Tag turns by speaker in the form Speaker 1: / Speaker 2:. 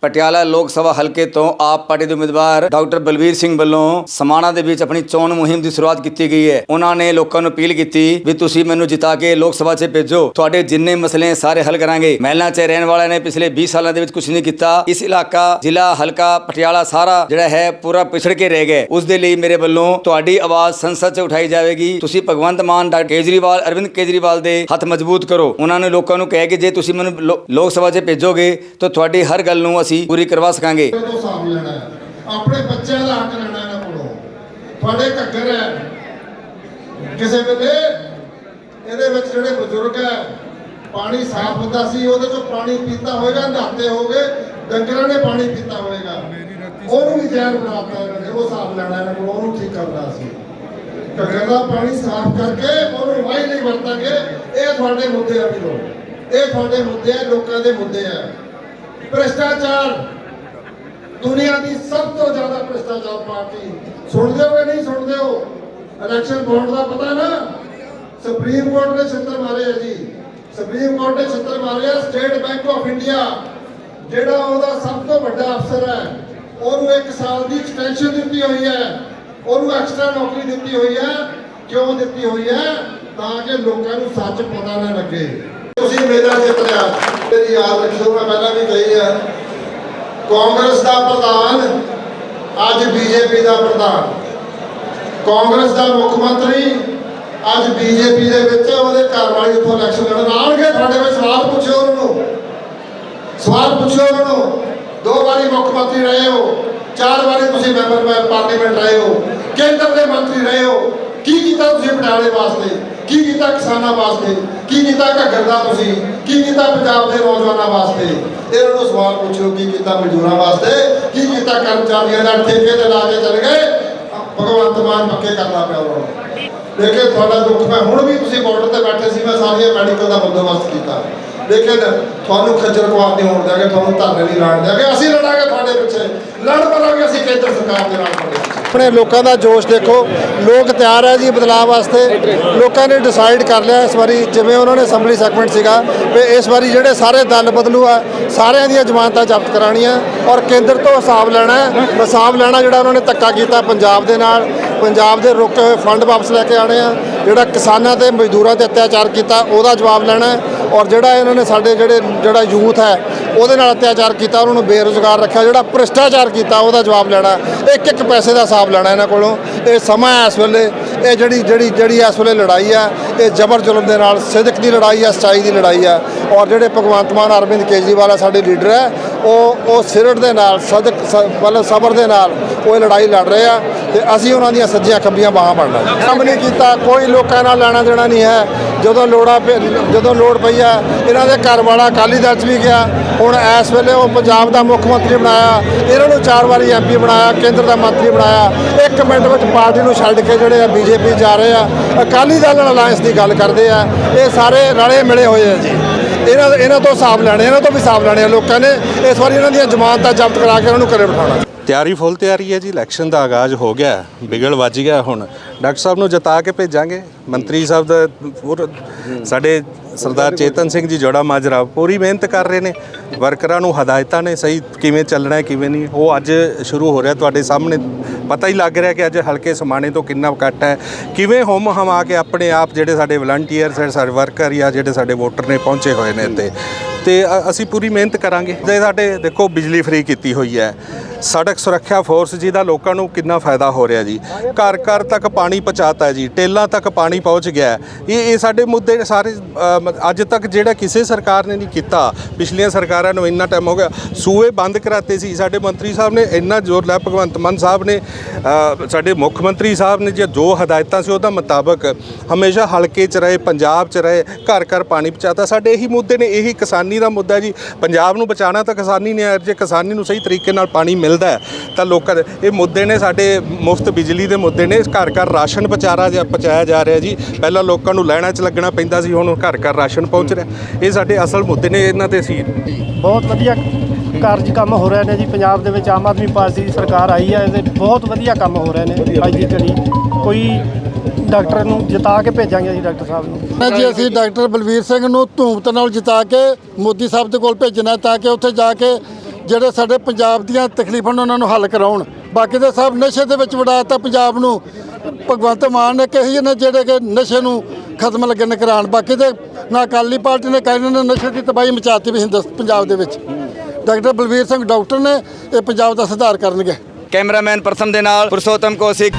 Speaker 1: ਪਟਿਆਲਾ ਲੋਕ ਸਭਾ ਹਲਕੇ ਤੋਂ ਆਪ ਪਾਰਟੀ ਦੇ ਉਮੀਦਵਾਰ ਡਾਕਟਰ ਬਲਵੀਰ ਸਿੰਘ ਵੱਲੋਂ ਸਮਾਣਾ ਦੇ ਵਿੱਚ ਆਪਣੀ ਚੋਣ ਮੁਹਿੰਮ ਦੀ ਸ਼ੁਰੂਆਤ ਕੀਤੀ ਗਈ ਹੈ। ਉਹਨਾਂ ਨੇ ਲੋਕਾਂ ਨੂੰ ਅਪੀਲ ਕੀਤੀ ਵੀ ਤੁਸੀਂ ਮੈਨੂੰ ਜਿਤਾ ਕੇ ਲੋਕ ਸਭਾ 'ਚ ਭੇਜੋ। ਤੁਹਾਡੇ ਜਿੰਨੇ ਮਸਲੇ ਸਾਰੇ ਹੱਲ ਕਰਾਂਗੇ। ਮਹਿਲਾ 'ਚ ਰਹਿਣ ਵਾਲਿਆਂ ਨੇ ਪਿਛਲੇ 20 ਸਾਲਾਂ ਦੇ ਵਿੱਚ ਕੁਝ ਨਹੀਂ ਕੀਤਾ। ਇਸ ਇਲਾਕਾ, ਜ਼ਿਲ੍ਹਾ, ਹਲਕਾ, ਪਟਿਆਲਾ ਸਾਰਾ ਜਿਹੜਾ ਹੈ ਪੂਰਾ ਪਿਛੜ ਕੇ ਰਹਿ ਗਿਆ। ਉਸ ਦੇ ਲਈ ਮੇਰੇ ਵੱਲੋਂ ਤੁਹਾਡੀ ਆਵਾਜ਼ ਸੰਸਦ 'ਚ ਉਠਾਈ ਜਾਵੇਗੀ। ਤੁਸੀਂ ਭਗਵੰਤ ਮਾਨ, ਡਾਕਟਰ ਕੇਜਰੀਵਾਲ, ਅਰਵਿੰਦ ਕੇਜਰੀਵਾਲ ਦੇ ਹੱਥ ਮਜ਼ਬੂਤ ਕਰੋ। ਉਹਨਾਂ ਨੇ ਲੋਕਾਂ ਨੂੰ ਕਹਿ ਕੇ ਜੇ ਤੁਸੀਂ ਮੈਨੂੰ ਲੋ- ਲੋਕ ਸਭਾ 'ਚ ਭੇਜੋਗੇ, ਤਾਂ ਤੁਹਾਡੀ ਹਰ ਗੱਲ ਨੂੰ ਅਸੀਂ ਪੂਰੀ ਕਰਵਾ ਸਕਾਂਗੇ।
Speaker 2: ਤੋਂ ਹਿਸਾਬ ਲੈਣਾ ਹੈ। ਆਪਣੇ ਬੱਚਿਆਂ ਦਾ ਹੱਕ ਲੈਣਾ ਇਹਨਾਂ ਕੋਲੋਂ। ਤੁਹਾਡੇ ਘੱਗਰ ਹੈ। ਕਿਸੇ ਵੇਲੇ ਇਹਦੇ ਵਿੱਚ ਜਿਹੜੇ ਬਜ਼ੁਰਗ ਹੈ, ਪਾਣੀ ਸਾਫ਼ ਹੁੰਦਾ ਸੀ, ਉਹਦੇ ਚੋਂ ਪਾਣੀ ਪੀਤਾ ਹੋਵੇਗਾ ਨਹਾਤੇ ਹੋਗੇ, ਡੰਗਰਾਂ ਨੇ ਪਾਣੀ ਪੀਤਾ ਹੋਵੇਗਾ ਉਹਨੂੰ ਵੀ ਜ਼ਹਿਰ ਬਣਾਤਾ ਇਹਨਾਂ ਨੇ, ਉਹ ਹਿਸਾਬ ਲੈਣਾ ਇਹਨਾਂ ਕੋਲੋਂ, ਉਹਨੂੰ ਠੀਕ ਕਰਨਾ ਸੀ। ਘੱਗਰ ਦਾ ਪਾਣੀ ਸਾਫ਼ ਕਰਕੇ ਉਹਨੂੰ ਵਾਹੀ ਨਹੀਂ ਵਰਤਾਂਗੇ। ਇਹ ਤੁਹਾਡੇ ਮੁੱਦੇ ਆ ਵੀਰੋ ਇਹ ਤੁਹਾਡੇ ਮੁੱਦੇ ਆ ਲੋਕਾਂ ਦੇ ਮੁੱਦੇ ਆ ਭ੍ਰਿਸ਼ਟਾਚਾਰ। ਦੁਨੀਆ ਦੀ ਸਭ ਤੋਂ ਜ਼ਿਆਦਾ ਭ੍ਰਿਸ਼ਟਾਚਾਰ ਪਾਰਟੀ। ਸੁਣਦੇ ਹੋ ਨਹੀਂ ਸੁਣਦੇ ਹੋ? ਇਲੈਕਸ਼ਨ ਬੌਂਡ ਦਾ ਪਤਾ ਨਾ? ਸੁਪਰੀਮ ਕੋਰਟ ਨੇ ਛੱਤਰ ਮਾਰੇ ਆ ਜੀ। ਸੁਪਰੀਮ ਕੋਰਟ ਨੇ ਛੱਤਰ ਮਾਰੇ ਆ ਸਟੇਟ ਬੈਂਕ ਆਫ ਇੰਡੀਆ ਜਿਹੜਾ ਉਹਦਾ ਸਭ ਤੋਂ ਵੱਡਾ ਅਫਸਰ ਹੈ, ਉਹਨੂੰ 1 ਸਾਲ ਦੀ ਐਕਸਟੈਂਸ਼ਨ ਦਿੱਤੀ ਹੋਈ ਹੈ। ਉਹਨੂੰ ਐਕਸਟਰਾ ਨੌਕਰੀ ਦਿੱਤੀ ਹੋਈ ਹੈ। ਕਿਉਂ ਦਿੱਤੀ ਹੋਈ ਹੈ? ਤਾਂ ਕਿ ਲੋਕਾਂ ਨੂੰ ਸੱਚ ਪਤਾ ਨਾ ਲੱਗੇ। ਤੁਸੀਂ ਮੇਰਾ ਜਿੱਤ ਲਿਆ। ਤੇਰੀ ਯਾਦ ਰੱਖਿਓ, ਮੈਂ ਪਹਿਲਾਂ ਵੀ ਕਹੀ ਹੈ ਕਾਂਗਰਸ ਦਾ ਪ੍ਰਧਾਨ, ਅੱਜ ਬੀਜੇਪੀ ਦਾ ਪ੍ਰਧਾਨ। ਕਾਂਗਰਸ ਦਾ ਮੁੱਖ ਮੰਤਰੀ, ਅੱਜ ਬੀਜੇਪੀ ਦੇ ਵਿੱਚ ਉਹਦੇ ਘਰ ਵਾਲੀ ਉੱਥੋਂ ਇਲੈਕਸ਼ਨ ਲੜਨ। ਆਉਣਗੇ ਤੁਹਾਡੇ ਵਿੱਚ, ਸਵਾਲ ਪੁੱਛਿਓ ਉਹਨਾਂ ਨੂੰ। ਸਵਾਲ ਪੁੱਛਿਓ ਉਹਨਾਂ ਨੂੰ। ਦੋ ਵਾਰੀ ਮੁੱਖ ਮੰਤਰੀ ਰਹੇ ਹੋ, ਚਾਰ ਵਾਰੀ ਤੁਸੀਂ ਮੈਂਬਰ ਪਾਰਲੀਮੈਂਟ ਰਹੇ ਹੋ, ਕੇਂਦਰ ਦੇ ਮੰਤਰੀ ਰਹੇ ਹੋ। ਕੀ ਕੀਤਾ ਤੁਸੀਂ ਪਟਿਆਲੇ ਵਾਸਤੇ? ਕੀ ਕੀਤਾ ਕਿਸਾਨਾਂ ਵਾਸਤੇ? ਕੀ ਕੀਤਾ ਘੱਗਰ ਦਾ ਤੁਸੀਂ? ਕੀ ਕੀਤਾ ਪੰਜਾਬ ਦੇ ਨੌਜਵਾਨਾਂ ਵਾਸਤੇ? ਇਹਨਾਂ ਨੂੰ ਸਵਾਲ ਪੁੱਛੋ, ਕੀ ਕੀਤਾ ਮਜ਼ਦੂਰਾਂ ਵਾਸਤੇ? ਕੀ ਕੀਤਾ ਕਰਮਚਾਰੀਆਂ ਦਾ ਠੇਕੇ ਤੇ ਲਾ ਕੇ ਚਲ ਗਏ? ਭਗਵੰਤ ਮਾਨ ਪੱਕੇ ਕਰਨਾ ਪਿਆ ਉਹਨਾਂ ਨੂੰ। ਲੇਕਿਨ ਤੁਹਾਡਾ ਦੁੱਖ ਮੈਂ ਹੁਣ ਵੀ ਤੁਸੀਂ ਬਾਰਡਰ ਤੇ ਬੈਠੇ ਸੀ, ਮੈਂ ਸਾਰੀਆਂ ਮੈਡੀਕਲ ਦਾ ਬੰਦੋਬਸਤ ਕੀਤਾ। ਲੇਕਿਨ ਤੁਹਾਨੂੰ ਖੱਜਲ ਖੁਆਰ ਨਹੀਂ ਹੋਣ ਦਿਆਂਗੇ ਤੁਹਾਨੂੰ ਧਰਨੇ ਨਹੀਂ ਲਾਣ ਦਿਆਂਗੇ ਅਸੀਂ ਲੜਾਂਗੇ ਤੁਹਾਡੇ ਪਿੱਛੇ ਲੜ ਪਵਾਂਗੇ ਅਸੀਂ ਕੇਂਦਰ ਸਰਕਾਰ ਦੇ ਨਾਲ
Speaker 3: ਆਪਣੇ ਲੋਕਾਂ ਦਾ ਜੋਸ਼ ਦੇਖੋ, ਲੋਕ ਤਿਆਰ ਹੈ ਜੀ ਬਦਲਾਅ ਵਾਸਤੇ। ਲੋਕਾਂ ਨੇ ਡਿਸਾਈਡ ਕਰ ਲਿਆ ਇਸ ਵਾਰੀ, ਜਿਵੇਂ ਉਹਨਾਂ ਨੇ ਅਸੈਂਬਲੀ ਸੈਗਮੈਂਟ ਸੀਗਾ, ਵੀ ਇਸ ਵਾਰੀ ਜਿਹੜੇ ਸਾਰੇ ਦਲ ਬਦਲੂ ਆ, ਸਾਰਿਆਂ ਦੀਆਂ ਜ਼ਮਾਨਤਾਂ ਜ਼ਬਤ ਕਰਾਉਣੀਆਂ ਔਰ ਕੇਂਦਰ ਤੋਂ ਹਿਸਾਬ ਲੈਣਾ ਹਿਸਾਬ ਲੈਣਾ ਜਿਹੜਾ ਉਹਨਾਂ ਨੇ ਧੱਕਾ ਕੀਤਾ ਪੰਜਾਬ ਦੇ ਨਾਲ, ਪੰਜਾਬ ਦੇ ਰੁਕੇ ਹੋਏ ਫੰਡ ਵਾਪਸ ਲੈ ਕੇ ਆਣੇ ਆ। ਜਿਹੜਾ ਕਿਸਾਨਾਂ ਤੇ ਮਜ਼ਦੂਰਾਂ ਤੇ ਅਤਿਆਚਾਰ ਕੀਤਾ, ਉਹਦਾ ਜਵਾਬ ਲੈਣਾ ਔਰ ਜਿਹੜਾ ਇਹਨਾਂ ਨੇ ਸਾਡੇ ਜਿਹੜੇ, ਜਿਹੜਾ ਯੂਥ ਹੈ, ਉਹਦੇ ਨਾਲ ਅਤਿਆਚਾਰ ਕੀਤਾ, ਉਹਨਾਂ ਨੂੰ ਬੇਰੁਜ਼ਗਾਰ ਰੱਖਿਆ, ਜਿਹੜਾ ਭ੍ਰਿਸ਼ਟਾਚਾਰ ਕੀਤਾ, ਉਹਦਾ ਜਵਾਬ ਲੈਣਾ ਇੱਕ ਇੱਕ ਪੈਸੇ ਦਾ ਹਿਸਾਬ ਲੈਣਾ ਇਹਨਾਂ ਕੋਲੋਂ। ਇਹ ਸਮਾਂ ਹੈ ਇਸ ਵੇਲੇ। ਇਹ ਜਿਹੜੀ ਜਿਹੜੀ ਜਿਹੜੀ ਇਸ ਵੇਲੇ ਲੜਾਈ ਆ ਇਹ ਜ਼ਬਰ ਜ਼ੁਲਮ ਦੇ ਨਾਲ ਸਿਦਕ ਦੀ ਲੜਾਈ ਆ ਸੱਚਾਈ ਦੀ ਲੜਾਈ ਆ ਔਰ ਜਿਹੜੇ ਭਗਵੰਤ ਮਾਨ, ਅਰਵਿੰਦ ਕੇਜਰੀਵਾਲ ਆ ਸਾਡੇ ਲੀਡਰ ਹੈ, ਉਹ ਉਹ ਸਿਰੜ ਦੇ ਨਾਲ, ਸਦਕ, ਸ- ਮਤਲਬ ਸਬਰ ਦੇ ਨਾਲ ਉਹ ਇਹ ਲੜਾਈ ਲੜ ਰਹੇ ਆ। ਤੇ ਅਸੀਂ ਉਹਨਾਂ ਦੀਆਂ ਸੱਜੀਆਂ ਖੱਬੀਆਂ ਬਾਹਾਂ ਬਣਨਾ ਕੰਮ ਨਹੀਂ ਕੀਤਾ, ਕੋਈ ਲੋਕਾਂ ਨਾਲ ਲੈਣਾ ਦੇਣਾ ਨਹੀਂ ਹੈ। ਜਦੋਂ ਲੋੜਾ ਜਦੋਂ ਲੋੜ ਪਈ ਆ, ਇਹਨਾਂ ਦੇ ਘਰ ਵਾਲਾ ਅਕਾਲੀ ਦਲ 'ਚ ਵੀ ਗਿਆ। ਹੁਣ ਇਸ ਵੇਲੇ ਉਹ ਪੰਜਾਬ ਦਾ ਮੁੱਖ ਮੰਤਰੀ ਬਣਾਇਆ। ਇਹਨਾਂ ਨੂੰ ਚਾਰ ਵਾਰੀ ਐਮਪੀ ਬਣਾਇਆ, ਕੇਂਦਰ ਦਾ ਮੰਤਰੀ ਬਣਾਇਆ। ਇੱਕ ਮਿੰਟ ਵਿੱਚ ਪਾਰਟੀ ਨੂੰ ਛੱਡ ਕੇ ਜਿਹੜੇ ਆ ਬੀਜੇਪੀ ਜਾ ਰਹੇ ਆ, ਅਕਾਲੀ ਦਲ ਨਾਲ ਅਲਾਈਅੰਸ ਦੀ ਗੱਲ ਕਰਦੇ ਆ। ਇਹ ਸਾਰੇ ਰਲੇ ਮਿਲੇ ਹੋਏ ਆ ਜੀ। ਇਹਨਾਂ ਇਹਨਾਂ ਤੋਂ ਹਿਸਾਬ ਲੈਣੇ, ਇਹਨਾਂ ਤੋਂ ਵੀ ਹਿਸਾਬ ਲੈਣੇ ਆ ਲੋਕਾਂ ਨੇ। ਇਸ ਵਾਰੀ ਇਹਨਾਂ ਦੀਆਂ ਜ਼ਮਾਨਤਾਂ ਜ਼ਬਤ ਕਰਾ ਕੇ ਉਹਨਾਂ ਨੂੰ ਘਰੇ ਬਿਠਾਉਣਾ।
Speaker 4: ਤਿਆਰੀ ਫੁੱਲ ਤਿਆਰੀ ਹੈ ਜੀ, ਇਲੈਕਸ਼ਨ ਦਾ ਆਗਾਜ਼ ਹੋ ਗਿਆ, ਬਿਗਲ ਵੱਜ ਗਿਆ ਹੁਣ। ਡਾਕਟਰ ਸਾਹਿਬ ਨੂੰ ਜਤਾ ਕੇ ਭੇਜਾਂਗੇ। ਮੰਤਰੀ ਸਾਹਿਬ ਦਾ ਪੂਰ ਸਾਡੇ ਸਰਦਾਰ ਚੇਤਨ ਸਿੰਘ ਜੀ ਜੋੜਾ ਮਾਜਰਾ, ਪੂਰੀ ਮਿਹਨਤ ਕਰ ਰਹੇ ਨੇ। ਵਰਕਰਾਂ ਨੂੰ ਹਦਾਇਤਾਂ ਨੇ, ਸਹੀ ਕਿਵੇਂ ਚੱਲਣਾ ਹੈ, ਕਿਵੇਂ ਨਹੀਂ। ਉਹ ਅੱਜ ਸ਼ੁਰੂ ਹੋ ਰਿਹਾ ਤੁਹਾਡੇ ਸਾਹਮਣੇ। ਪਤਾ ਹੀ ਲੱਗ ਰਿਹਾ ਕਿ ਅੱਜ ਹਲਕੇ ਸਮਾਣੇ ਤੋਂ ਕਿੰਨਾ ਇਕੱਠ ਹੈ। ਕਿਵੇਂ ਹੋਮ ਹਮਾ ਕੇ ਆਪਣੇ ਆਪ ਜਿਹੜੇ ਸਾਡੇ ਵਲੰਟੀਅਰ ਸਾਡੇ ਵਰਕਰ ਜਾਂ ਜਿਹੜੇ ਸਾਡੇ ਵੋਟਰ ਨੇ, ਪਹੁੰਚੇ ਹੋਏ ਨੇ ਇੱਥੇ। ਤੇ ਅ- ਅਸੀਂ ਪੂਰੀ ਮਿਹਨਤ ਕਰਾਂਗੇ। ਜੇ ਸਾਡੇ ਦੇਖੋ, ਬਿਜਲੀ ਫ੍ਰੀ ਕੀਤੀ ਹੋਈ ਹੈ। ਸੜਕ ਸੁਰੱਖਿਆ ਫੋਰਸ ਜੀ ਦਾ ਲੋਕਾਂ ਨੂੰ ਕਿੰਨਾ ਫਾਇਦਾ ਹੋ ਰਿਹਾ ਜੀ? ਘਰ ਘਰ ਤੱਕ ਪਾਣੀ ਪਹੁੰਚਾਤਾ ਜੀ, ਟੇਲਾਂ ਤੱਕ ਪਾਣੀ ਪਹੁੰਚ ਗਿਆ। ਇਹ ਇਹ ਸਾਡੇ ਮੁੱਦੇ ਸਾਰੇ ਅੱਜ ਤੱਕ ਜਿਹੜਾ ਕਿਸੇ ਸਰਕਾਰ ਨੇ ਨਹੀਂ ਕੀਤਾ, ਪਿਛਲੀਆਂ ਸਰਕਾਰਾਂ ਨੂੰ ਇੰਨਾ ਟਾਈਮ ਹੋ ਗਿਆ, ਸੂਏ ਬੰਦ ਕਰਾਤੇ ਸੀ। ਸਾਡੇ ਮੰਤਰੀ ਸਾਹਿਬ ਨੇ ਇੰਨਾ ਜ਼ੋਰ ਲਾਇਆ, ਭਗਵੰਤ ਮਾਨ ਸਾਹਿਬ ਨੇ ਸਾਡੇ ਮੁੱਖ ਮੰਤਰੀ ਸਾਹਿਬ ਨੇ ਜੇ ਜੋ ਹਦਾਇਤਾਂ ਸੀ ਉਹਦਾ ਮੁਤਾਬਕ ਹਮੇਸ਼ਾ ਹਲਕੇ 'ਚ ਰਹੇ, ਪੰਜਾਬ 'ਚ ਰਹੇ, ਘਰ ਘਰ ਪਾਣੀ ਪਹੁੰਚਾਤਾ। ਸਾਡੇ ਇਹੀ ਮੁੱਦੇ ਨੇ, ਇਹੀ ਕਿਸਾਨੀ ਦਾ ਮੁੱਦਾ ਜੀ। ਪੰਜਾਬ ਨੂੰ ਬਚਾਉਣਾ ਤਾਂ ਕਿਸਾਨੀ ਨੇ ਜੇ ਕਿਸਾਨੀ ਨੂੰ ਸਹੀ ਤਰੀਕੇ ਨਾਲ ਪਾਣੀ ਮਿਲ ਮਿਲਦਾ ਤਾਂ ਲੋਕਾਂ ਦੇ ਇਹ ਮੁੱਦੇ ਨੇ ਸਾਡੇ ਮੁਫਤ ਬਿਜਲੀ ਦੇ ਮੁੱਦੇ ਨੇ ਘਰ ਘਰ ਰਾਸ਼ਨ ਪਹੁੰਚਾਰਾ ਜਾ ਪਹੁੰਚਾਇਆ ਜਾ ਰਿਹਾ ਜੀ। ਪਹਿਲਾਂ ਲੋਕਾਂ ਨੂੰ ਲਾਈਨਾਂ 'ਚ ਲੱਗਣਾ ਪੈਂਦਾ ਸੀ ਹੁਣ ਘਰ ਘਰ ਰਾਸ਼ਨ ਪਹੁੰਚ ਰਿਹਾ। ਇਹ ਸਾਡੇ ਅਸਲ ਮੁੱਦੇ ਨੇ ਇਹਨਾਂ ਤੇ ਅਸੀਂ
Speaker 5: ਬਹੁਤ ਵਧੀਆ ਕਾਰਜ ਕੰਮ ਹੋ ਰਹੇ ਨੇ ਜੀ। ਪੰਜਾਬ ਦੇ ਵਿੱਚ ਆਮ ਆਦਮੀ ਪਾਰਟੀ ਦੀ ਸਰਕਾਰ ਆਈ ਹੈ ਇਹਦੇ ਬਹੁਤ ਵਧੀਆ ਕੰਮ ਹੋ ਰਹੇ ਨੇ। ਅੱਜ ਦੀ ਘੜੀ ਕੋਈ ਡਾਕਟਰ ਨੂੰ ਜਿਤਾ ਕੇ ਭੇਜਾਂਗੇ ਅਸੀਂ ਡਾਕਟਰ ਸਾਹਿਬ ਨੂੰ।
Speaker 3: ਨਾ ਜੀ ਅਸੀਂ ਡਾਕਟਰ ਬਲਵੀਰ ਸਿੰਘ ਨੂੰ ਧੂਮਤ ਨਾਲ ਜਿਤਾ ਕੇ ਮੋਦੀ ਸਾਹਿਬ ਦੇ ਕੋਲ ਭੇਜਣਾ ਤਾਂ ਕਿ ਉੱਥੇ ਜਾ ਕੇ ਜਿਹੜੇ ਸਾਡੇ ਪੰਜਾਬ ਦੀਆਂ ਤਕਲੀਫਾਂ ਨੇ ਉਹਨਾਂ ਨੂੰ ਹੱਲ ਕਰਾਉਣ। ਬਾਕੀ ਦੇ ਸਭ ਨਸ਼ੇ ਦੇ ਵਿੱਚ ਵੜਾਤਾ ਪੰਜਾਬ ਨੂੰ। ਭਗਵੰਤ ਮਾਨ ਨੇ ਕਹੀ ਨੇ ਜਿਹੜੇ ਕਿ ਨਸ਼ੇ ਨੂੰ ਖਤਮ ਲੱਗਣ ਕਰਾਉਣ। ਬਾਕੀ ਦੇ ਨਾ ਅਕਾਲੀ ਪਾਰਟੀ ਨੇ ਕਹਿੰਦੇ ਨੇ ਨਸ਼ੇ ਦੀ ਤਬਾਹੀ ਮਚਾਤੀ ਵੀ ਹਿੰਦੁਸ, ਪੰਜਾਬ ਦੇ ਵਿੱਚ। ਡਾਕਟਰ ਬਲਵੀਰ ਸਿੰਘ ਡਾਕਟਰ ਨੇ ਇਹ ਪੰਜਾਬ ਦਾ ਸੁਧਾਰ ਕਰਨਗੇ।
Speaker 1: ਕੈਮਰਾਮੈਨ ਪ੍ਰਥਮ ਦੇ ਨਾਲ ਪੁਰਸ਼ੋਤਮ ਕੌਸ਼ਿਕ।